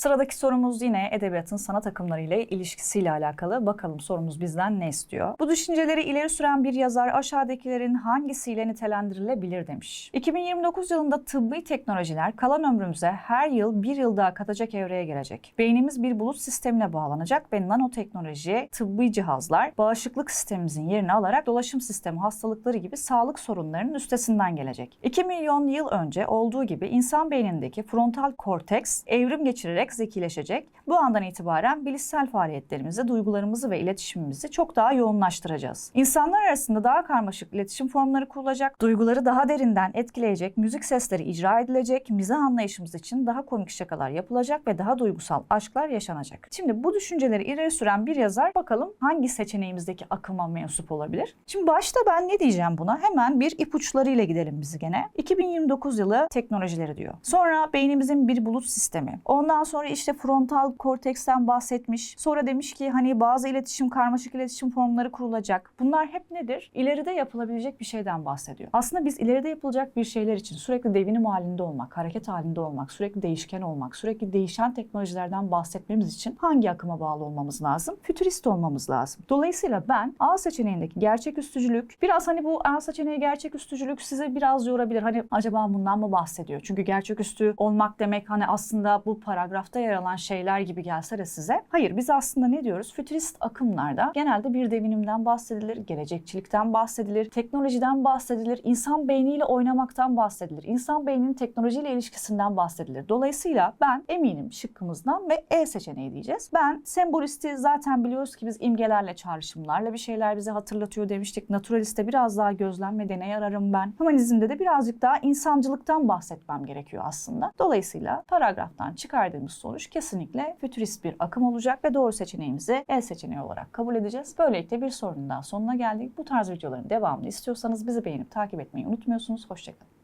Sıradaki sorumuz yine edebiyatın sanat akımları ile ilişkisiyle alakalı. Bakalım sorumuz bizden ne istiyor? Bu düşünceleri ileri süren bir yazar aşağıdakilerin hangisiyle nitelendirilebilir demiş. 2029 yılında tıbbi teknolojiler kalan ömrümüze her yıl bir yıl daha katacak evreye gelecek. Beynimiz bir bulut sistemine bağlanacak ve nanoteknoloji, tıbbi cihazlar bağışıklık sistemimizin yerini alarak dolaşım sistemi hastalıkları gibi sağlık sorunlarının üstesinden gelecek. 2 milyon yıl önce olduğu gibi insan beynindeki frontal korteks evrim geçirerek zekileşecek. Bu andan itibaren bilişsel faaliyetlerimizi, duygularımızı ve iletişimimizi çok daha yoğunlaştıracağız. İnsanlar arasında daha karmaşık iletişim formları kurulacak, duyguları daha derinden etkileyecek müzik sesleri icra edilecek, mizah anlayışımız için daha komik şakalar yapılacak ve daha duygusal aşklar yaşanacak. Şimdi bu düşünceleri ileri süren bir yazar bakalım hangi seçeneğimizdeki akıma mensup olabilir? Şimdi başta ben ne diyeceğim buna? Hemen bir ipuçlarıyla gidelim biz gene. 2029 yılı teknolojileri diyor. Sonra beynimizin bir bulut sistemi. Ondan sonra işte frontal korteksten bahsetmiş. Sonra demiş ki hani bazı iletişim, karmaşık iletişim formları kurulacak. Bunlar hep nedir? İleride yapılabilecek bir şeyden bahsediyor. Aslında biz ileride yapılacak bir şeyler için sürekli devinim halinde olmak, hareket halinde olmak, sürekli değişken olmak, sürekli değişen teknolojilerden bahsetmemiz için hangi akıma bağlı olmamız lazım? Fütürist olmamız lazım. Dolayısıyla ben A seçeneğindeki gerçeküstücülük, biraz hani bu A seçeneği gerçeküstücülük sizi biraz yorabilir. Hani acaba bundan mı bahsediyor? Çünkü gerçeküstü olmak demek hani aslında bu paragrafta yer alan şeyler gibi gelse de size. Hayır biz aslında ne diyoruz? Fütürist akımlarda genelde bir devinimden bahsedilir, gelecekçilikten bahsedilir, teknolojiden bahsedilir, insan beyniyle oynamaktan bahsedilir, insan beyninin teknolojiyle ilişkisinden bahsedilir. Dolayısıyla ben eminim şıkkımızdan ve E seçeneği diyeceğiz. Ben sembolisti zaten biliyoruz ki biz imgelerle, çağrışımlarla bir şeyler bize hatırlatıyor demiştik. Naturaliste biraz daha gözlem ve deney ararım ben. Humanizmde de birazcık daha insancılıktan bahsetmem gerekiyor aslında. Dolayısıyla paragraftan çıkardığımız sonuç kesinlikle fütürist bir akım olacak ve doğru seçeneğimizi E seçeneği olarak kabul edeceğiz. Böylelikle bir sorunun daha sonuna geldik. Bu tarz videoların devamını istiyorsanız bizi beğenip takip etmeyi unutmuyorsunuz. Hoşçakalın.